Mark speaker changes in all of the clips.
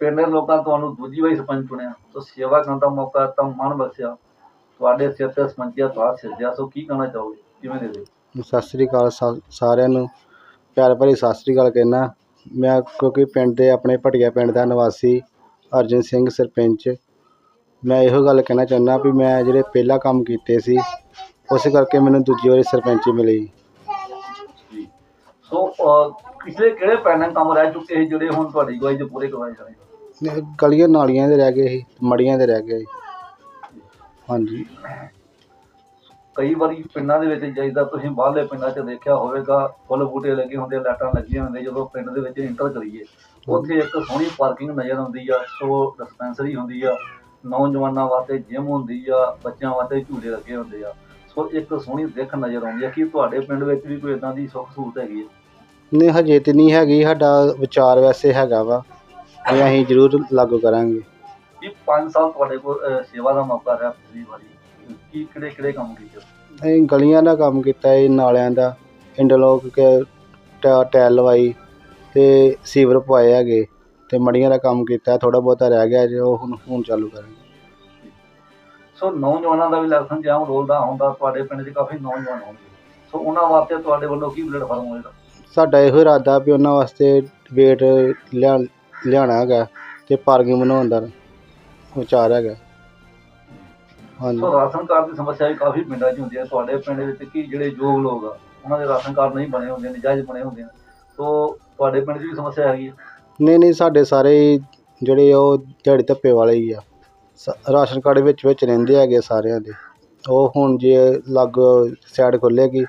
Speaker 1: ਪਿੰਡ ਦੇ ਲੋਕਾਂ ਤੁਹਾਨੂੰ ਦੂਜੀ ਵਾਰੀ ਸਰਪੰਚ ਚੁਣਿਆ। ਸੋ ਸੇਵਾ ਕਰਨ ਦਾ ਮੌਕਾ ਤਾਂ ਮਨ ਬਖਸ਼ਿਆ। ਤੁਹਾਡੇ ਸਿਰ ਤੇ ਸਰਪੰਚੀਆ ਤਾਂ ਸਿਰਜਿਆ। ਸੋ ਕੀ ਕਹਿਣਾ ਚਾਹੋਗੇ? ਕਿਵੇਂ ਦੇ ਦਿਓ
Speaker 2: ਸਤਿ ਸ੍ਰੀ ਅਕਾਲ ਸਾ- ਸਾਰਿਆਂ ਨੂੰ। ਪਿਆਰ ਭਰੀ ਸਤਿ ਸ੍ਰੀ ਅਕਾਲ ਕਹਿਣਾ ਮੈਂ ਕਿਉਂਕਿ ਪਿੰਡ ਦੇ ਆਪਣੇ ਭਟੀਆ ਪਿੰਡ ਦਾ ਨਿਵਾਸੀ ਅਰਜਨ ਸਿੰਘ ਸਰਪੰਚ। ਮੈਂ ਇਹੋ ਗੱਲ ਕਹਿਣਾ ਚਾਹੁੰਦਾ ਵੀ ਮੈਂ ਜਿਹੜੇ ਪਹਿਲਾਂ ਕੰਮ ਕੀਤੇ ਸੀ ਉਸ ਕਰਕੇ ਮੈਨੂੰ ਦੂਜੀ ਵਾਰੀ ਸਰਪੰਚੀ ਮਿਲੀ।
Speaker 1: ਜੀ। ਸੋ ਅਹ, ਪਿਛਲੇ ਕਿਹੜੇ ਪੈਂਡਿੰਗ ਕੰਮ ਰਹਿ ਚੁੱਕੇ ਸੀ ਜਿਹੜੇ ਹੁਣ ਤੁਹਾਡੀ ਗਵਾਹੀ 'ਚ ਪੂਰੇ ਕਰਵਾਏ ਜਾਣਗੇ
Speaker 2: ਗਲੀਆਂ ਨਾਲੀਆਂ ਦੇ ਰਹਿ ਗਏ ਸੀ ਮੜੀਆਂ ਦੇ ਰਹਿ ਗਏ ਸੀ। ਹਾਂਜੀ।
Speaker 1: ਕਈ ਵਾਰੀ ਪਿੰਡਾਂ ਦੇ ਵਿੱਚ ਜਾਈਦਾ ਤੁਸੀਂ ਬਾਹਰਲੇ ਪਿੰਡਾਂ 'ਚ ਦੇਖਿਆ ਹੋਵੇਗਾ ਫੁੱਲ ਬੂਟੇ ਲੱਗੇ ਹੁੰਦੇ ਲਾਈਟਾਂ ਲੱਗੀਆਂ ਹੁੰਦੀਆਂ ਜਦੋਂ ਪਿੰਡ ਦੇ ਵਿੱਚ ਇੰਟਰ ਕਰੀਏ ਉੱਥੇ ਇੱਕ ਸੋਹਣੀ ਪਾਰਕਿੰਗ ਨਜ਼ਰ ਆਉਂਦੀ ਆ ਸੋ ਡਿਸਪੈਂਸਰੀ ਹੁੰਦੀ ਆ ਨੌਜਵਾਨਾਂ ਵਾਸਤੇ ਜਿਮ ਹੁੰਦੀ ਆ ਬੱਚਿਆਂ ਵਾਸਤੇ ਝੂਲੇ ਲੱਗੇ ਹੁੰਦੇ ਆ। ਸੋ ਇੱਕ ਸੋਹਣੀ ਦਿੱਖ ਨਜ਼ਰ ਆਉਂਦੀ ਆ ਕਿ ਤੁਹਾਡੇ ਪਿੰਡ ਵਿੱਚ ਵੀ ਕੋਈ ਇਦਾਂ ਦੀ ਸੁੱਖ ਸਹੂਲਤ ਹੈਗੀ ਹੈ
Speaker 2: ਨਹੀਂ ਹਜੇ ਤੇ ਨਹੀਂ ਹੈਗੀ ਸਾਡਾ ਵਿਚਾਰ ਵੈਸੇ ਹੈਗਾ ਵਾ। ਇਹ ਅਸੀਂ ਜ਼ਰੂਰ ਲਾਗੂ ਕਰਾਂਗੇ।
Speaker 1: ਕਿ 5 ਸਾਲ ਤੁਹਾਡੇ ਕੋਲ ਅਹ, ਸੇਵਾ ਦਾ ਮੌਕਾ ਰਿਹਾ ਪਿਛਲੀ ਵਾਰੀ। ਕੀ ਕਿਹੜੇ ਕਿਹੜੇ ਕੰਮ ਕੀਤੇ?
Speaker 2: ਅਸੀਂ ਗਲੀਆਂ ਦਾ ਕੰਮ ਕੀਤਾ ਜੀ ਨਾਲਿਆਂ ਦਾ। ਇੰਟਰਲੋਕ ਕੇ ਟਾ- ਟਾਇਲ ਲਵਾਈ ਤੇ ਸੀਵਰ ਪਵਾਏ ਹੈਗੇ। ਤੇ ਮੜੀਆਂ ਦਾ ਕੰਮ ਕੀਤਾ ਥੋੜਾ ਬਹੁਤਾ ਰਹਿ ਗਿਆ ਜੇ ਉਹ ਹੁਣ ਹੁਣ ਚਾਲੂ ਕਰਾਂਗੇ।
Speaker 1: ਸੋ ਨੌਜਵਾਨਾਂ ਦਾ ਵੀ ਇਲੈਕਸ਼ਨ ਜਾਮ ਰੋਲ ਦਾ ਹੁੰਦਾ ਤੁਹਾਡੇ ਪਿੰਡ 'ਚ ਕਾਫੀ ਨੌਜਵਾਨ ਹੋਣਗੇ। ਸੋ ਉਹਨਾਂ ਵਾਸਤੇ ਤੁਹਾਡੇ ਵੱਲੋਂ ਕੀ ਪਲੇਟਫਾਰਮ ਹੋਏਗਾ?
Speaker 2: ਸਾਡਾ ਇਹੋ ਇਰਾਦਾ ਵੀ ਉਹਨਾਂ ਵਾਸਤੇ ਵੇਟ ਲਿਆ ਲਿਆਉਣਾ ਹੈਗਾ ਤੇ ਪਾਰਕਿੰਗ ਬਣਾਉਣ ਦਾ ਵਿਚਾਰ ਹੈਗਾ। ਹਾਂਜੀ।
Speaker 1: ਸੋ ਰਾਸ਼ਨ ਕਾਰਡ ਦੀ ਸਮੱਸਿਆ ਵੀ ਕਾਫੀ ਪਿੰਡਾਂ 'ਚ ਹੁੰਦੀ ਹੈ। ਤੁਹਾਡੇ ਪਿੰਡ ਵਿੱਚ ਕੀ ਜਿਹੜੇ ਯੋਗ ਲੋਕ ਆ ਉਹਨਾਂ ਦੇ ਰਾਸ਼ਨ ਕਾਰਡ ਨਹੀਂ ਬਣੇ ਹੁੰਦੇ ਨਜਾਇਜ਼ ਬਣੇ ਹੁੰਦੇ ਨੇ ਸੋ ਤੁਹਾਡੇ ਪਿੰਡ 'ਚ ਵੀ ਸਮੱਸਿਆ ਹੈਗੀ ਹੈ
Speaker 2: ਨਹੀਂ ਨਹੀਂ ਸਾਡੇ ਸਾਰੇ ਹੀ ਜਿਹੜੇ ਉਹ ਦਿਹਾੜੀ ਧੱਪੇ ਵਾਲੇ ਹੀ ਆ। ਸ- ਰਾਸ਼ਨ ਕਾਰਡ ਵਿੱਚ ਵਿੱਚ ਰਹਿੰਦੇ ਹੈਗੇ ਸਾਰਿਆਂ ਦੇ। ਉਹ ਹੁਣ ਜੇ ਲੱਗ ਸਾਈਡ ਖੁੱਲੇਗੀ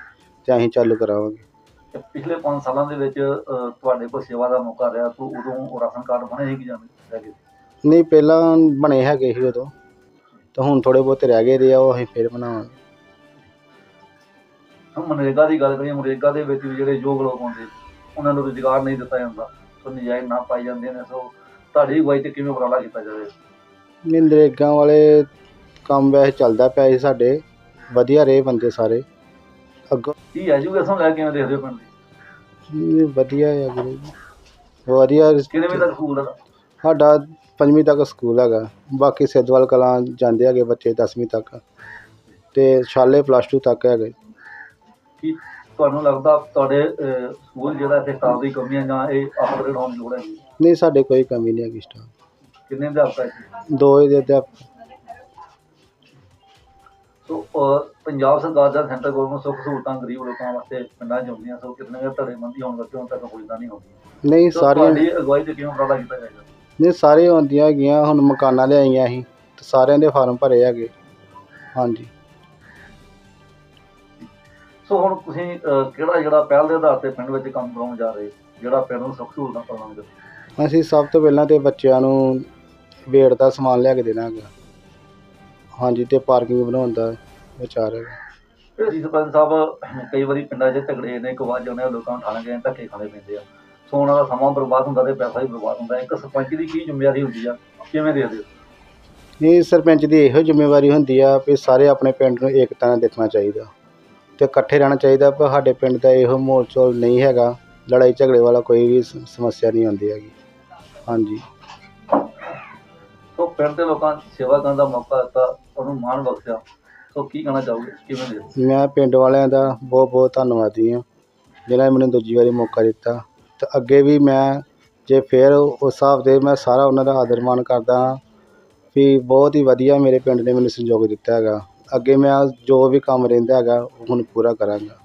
Speaker 2: ਤੇ ਅਸੀਂ ਚਾਲੂ ਕਰਾਵਾਂਗੇ।
Speaker 1: ਤੇ ਪਿਛਲੇ 5 ਸਾਲਾਂ ਦੇ ਵਿੱਚ ਅਹ, ਤੁਹਾਡੇ ਕੋਲ ਸੇਵਾ ਦਾ ਮੌਕਾ ਰਿਹਾ ਤੋ ਉਦੋਂ ਰਾਸ਼ਨ ਕਾਰਡ ਬਣੇ ਹੀ ਕਿ ਹੈਗੇ ਸੀ?
Speaker 2: ਨਹੀਂ ਪਹਿਲਾਂ ਬਣੇ ਹੈਗੇ ਸੀ ਉਦੋਂ। ਤਾਂ ਹੁਣ ਥੋੜੇ ਬਹੁਤੇ ਰਹਿ ਗਏ ਦੇ ਆ ਉਹ ਅਸੀਂ ਫਿਰ ਬਣਾਵਾਂਗੇ।
Speaker 1: ਹੁਣ ਮਨਰੇਗਾ ਦੀ ਗੱਲ ਕਰੀਏ ਮਨਰੇਗਾ ਦੇ ਵਿੱਚ ਵੀ ਜਿਹੜੇ ਯੋਗ ਲੋਕ ਹੁੰਦੇ ਉਹਨਾਂ ਨੂੰ ਰੁਜ਼ਗਾਰ ਨਹੀਂ ਦਿੱਤਾ ਜਾਂਦਾ। ਸੋ ਨਜਾਇਜ਼ ਨਾ ਪਾਈ ਜਾਂਦੇ ਨੇ ਸੋ ਤੁਹਾਡੀ ਅਗਵਾਈ ਤੇ ਕਿਵੇਂ ਉਪਰਾਲਾ ਕੀਤਾ ਜਾਵੇ?
Speaker 2: ਨਹੀਂ ਨਰੇਗਾ ਵਾਲੇ ਕੰਮ ਵੈਸੇ ਚੱਲਦਾ ਪਿਆ ਸੀ ਸਾਡੇ। ਵਧੀਆ ਰਹੇ ਬੰਦੇ ਸਾਰੇ। ਅੱਗੋਂ।
Speaker 1: ਕੀ ਐਜੂਕੇਸ਼ਨ ਲੈ ਕੇ ਕਿਵੇਂ ਦੇਖਦੇ ਹੋ ਪਿੰਡ ਦੀ?
Speaker 2: ਵਧੀਆ ਹੈ ਵੀਰੇ ਵਧੀਆ
Speaker 1: ਕਿਹੜੇ ਵੇ ਤੱਕ ਸਕੂਲ ਦਾ
Speaker 2: ਸਾਡਾ ਪੰਜਵੀਂ ਤੱਕ ਸਕੂਲ ਹੈਗਾ। ਬਾਕੀ ਸਿੱਧਵਾਲ ਕਲਾਂ ਜਾਂਦੇ ਹੈਗੇ ਬੱਚੇ 10ਵੀਂ ਤੱਕ। ਤੇ ਛਾਲੇ ਪਲੱਸ 2 ਤੱਕ ਹੈਗੇ।
Speaker 1: ਕੀ ਤੁਹਾਨੂੰ ਲੱਗਦਾ ਤੁਹਾਡੇ ਅਹ, ਸਕੂਲ ਜਿਹੜਾ ਇੱਥੇ ਸਟਾਫ ਦੀ ਕਮੀ ਹੈ ਜਾਂ ਇਹ ਅਪਗ੍ਰੇਡ ਹੋਣ ਦੀ ਲੋੜ ਹੈ?
Speaker 2: ਨਹੀਂ ਸਾਡੇ ਕੋਈ ਕਮੀ ਨਹੀਂ ਹੈਗੀ ਸਟਾਫ
Speaker 1: ਕਿੰਨੇ ਅਧਿਆਪਕ ਹੈ?
Speaker 2: ਦੋ ਹੀ ਦੇ ਅਧਿਆਪਕ।
Speaker 1: ਸੋ ਪੰਜਾਬ ਸਰਕਾਰ ਦਾ ਸੈਂਟਰ ਗਵਰਨਮੈਂਟ ਸੁੱਖ ਸਹੂਲਤਾਂ ਗਰੀਬ ਲੋਕਾਂ ਵਾਸਤੇ ਪਿੰਡਾਂ 'ਚ ਸੋ ਕਿਤਨੇ ਕੁ ਧੜੇਬੰਦੀ ਹੋਣ ਕਰਕੇ ਹੁਣ ਤੱਕ ਪੁੱਜਦਾ ਨਹੀਂ ਹੁੰਦੀ।
Speaker 2: ਨਹੀਂ ਸਾਰੀਆਂ
Speaker 1: ਤੁਹਾਡੀ ਅਗਵਾਈ ਤੇ ਕਿਵੇਂ ਉਪਰਾਲਾ ਕੀਤਾ ਜਾਏਗਾ?
Speaker 2: ਨਹੀਂ ਸਾਰੇ ਆਉਂਦੀਆਂ ਹੈਗੀਆਂ ਹੁਣ ਮਕਾਨਾਂ ਲਿਆਈਆਂ ਅਸੀਂ ਤੇ ਸਾਰਿਆਂ ਦੇ ਫਾਰਮ ਭਰੇ ਹੈਗੇ। ਹਾਂਜੀ।
Speaker 1: ਸੋ ਹੁਣ ਤੁਸੀਂ ਅਹ, ਕਿਹੜਾ ਜਿਹੜਾ ਪਹਿਲ ਦੇ ਆਧਾਰ ਤੇ ਪਿੰਡ ਵਿੱਚ ਕੰਮ ਕਰਾਉਣ ਜਾ ਰਹੇ ਜਿਹੜਾ ਪਿੰਡ ਨੂੰ ਸੁੱਖ ਸਹੂਲਤਾਂ ਕਰਵਾਉਣਗੇ
Speaker 2: ਅਸੀਂ ਸਭ ਤੋਂ ਪਹਿਲਾਂ ਤੇ ਬੱਚਿਆਂ ਨੂੰ ਵੇਟ ਦਾ ਸਮਾਨ ਲਿਆ ਕੇ ਦੇਣਾ ਹੈਗਾ ਹਾਂਜੀ ਤੇ ਪਾਰਕਿੰਗ ਬਣਾਉਣ ਦਾ ਵਿਚਾਰ
Speaker 1: ਤੇ ਜੀ ਸਰਪੰਚ ਸਾਹਿਬ ਕਈ ਵਾਰੀ ਪਿੰਡਾਂ 'ਚ ਝਗੜੇ ਨੇ ਇੱਕ ਵਾਰ ਜਾਂਦੇ ਲੋਕਾਂ ਨੂੰ ਠਾਣ ਗਏ ਧੱਕੇ ਖਾਣੇ ਪੈਂਦੇ ਆ। ਸੋ ਉਹਨਾਂ ਦਾ ਸਮਾਂ ਬਰਬਾਦ ਹੁੰਦਾ ਤੇ ਪੈਸਾ ਵੀ ਬਰਬਾਦ ਹੁੰਦਾ। ਇੱਕ ਸਰਪੰਚ ਦੀ ਕੀ ਜ਼ਿੰਮੇਵਾਰੀ ਹੁੰਦੀ ਆ? ਕਿਵੇਂ ਦੇਖਦੇ ਹੋ?
Speaker 2: ਇਹ ਸਰਪੰਚ ਦੀ ਇਹੋ ਜ਼ਿੰਮੇਵਾਰੀ ਹੁੰਦੀ ਆ ਵੀ ਸਾਰੇ ਆਪਣੇ ਪਿੰਡ ਨੂੰ ਏਕਤਾ ਨਾਲ ਦੇਖਣਾ ਚਾਹੀਦਾ। ਤੇ ਇਕੱਠੇ ਰਹਿਣਾ ਚਾਹੀਦਾ ਪਰ ਸਾਡੇ ਪਿੰਡ ਦਾ ਇਹੋ ਮਾਹੌਲ ਚੋਲ ਨਹੀਂ ਹੈਗਾ। ਲੜਾਈ ਝਗੜੇ ਵਾਲਾ ਕੋਈ ਵੀ ਸਮੱਸਿਆ ਨਹੀਂ ਆਉਂਦੀ ਹੈਗੀ। ਹਾਂਜੀ।
Speaker 1: ਸੋ ਪਿੰਡ ਦੇ ਲੋਕਾਂ ਸੇਵਾ ਕਰਨ ਦਾ ਮੌਕਾ ਦਿੱਤਾ, ਉਹਨੂੰ ਮਾਣ ਬਖਸ਼ਿਆ। ਸੋ ਕੀ ਕਹਿਣਾ ਚਾਹੋਗੇ? ਕਿਵੇਂ ਦੇਖਦੇ
Speaker 2: ਮੈਂ ਪਿੰਡ ਵਾਲਿਆਂ ਦਾ ਬਹੁਤ ਬਹੁਤ ਧੰਨਵਾਦੀ ਹਾਂ ਜਿਨ੍ਹਾਂ ਨੇ ਮੈਨੂੰ ਦੂਜੀ ਵਾਰੀ ਮੌਕਾ ਦਿੱਤਾ। ਤੇ ਅੱਗੇ ਵੀ ਮੈਂ ਜੇ ਫਿਰ ਉਸ ਹਿਸਾਬ ਦੇ ਮੈਂ ਸਾਰਾ ਉਹਨਾਂ ਦਾ ਆਦਰ ਮਾਣ ਕਰਦਾ ਹਾਂ ਵੀ ਬਹੁਤ ਹੀ ਵਧੀਆ ਮੇਰੇ ਪਿੰਡ ਨੇ ਮੈਨੂੰ ਸੰਯੋਗ ਦਿੱਤਾ ਹੈਗਾ। ਅੱਗੇ ਮੈਂ ਜੋ ਵੀ ਕੰਮ ਰਹਿੰਦਾ ਹੈਗਾ, ਉਹ ਹੁਣ ਪੂਰਾ ਕਰਾਂਗਾ।